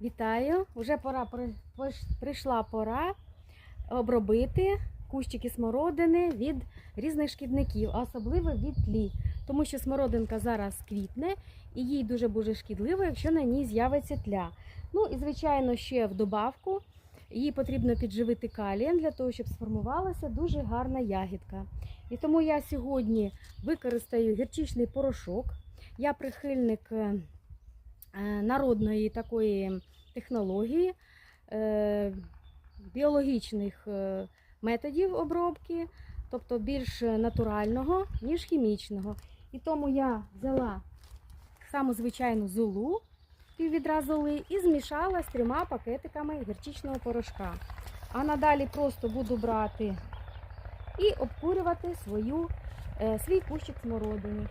Вітаю! Уже пора при- прийшла пора обробити кущики смородини від різних шкідників, особливо від тлі. Тому що смородинка зараз квітне і їй дуже дуже шкідливо, якщо на ній з'явиться тля. Ну і звичайно, ще в добавку її потрібно підживити калієм для того, щоб сформувалася дуже гарна ягідка. І тому я сьогодні використаю гірчичний порошок. Я прихильник е, народної такої технології, е, біологічних е, методів обробки, тобто більш натурального, ніж хімічного. І тому я взяла саму звичайну золу, піввідра золи, і змішала з трьома пакетиками гірчичного порошка. А надалі просто буду брати і обкурювати свою, е, свій кущик смородини.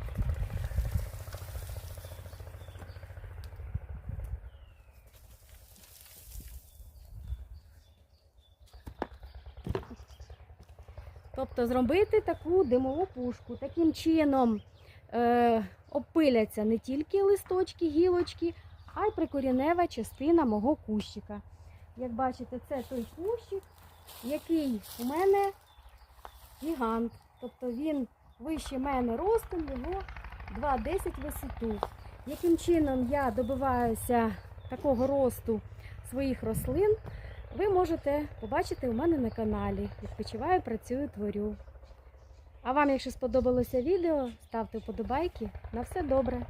Тобто зробити таку димову пушку. Таким чином е, обпиляться не тільки листочки, гілочки, а й прикорінева частина мого кущика. Як бачите, це той кущик, який у мене гігант. Тобто він вище мене ростом, його 2,10 висоту. Яким чином я добиваюся такого росту своїх рослин, ви можете побачити у мене на каналі. Відпочиваю, працюю, творю. А вам, якщо сподобалося відео, ставте вподобайки. На все добре!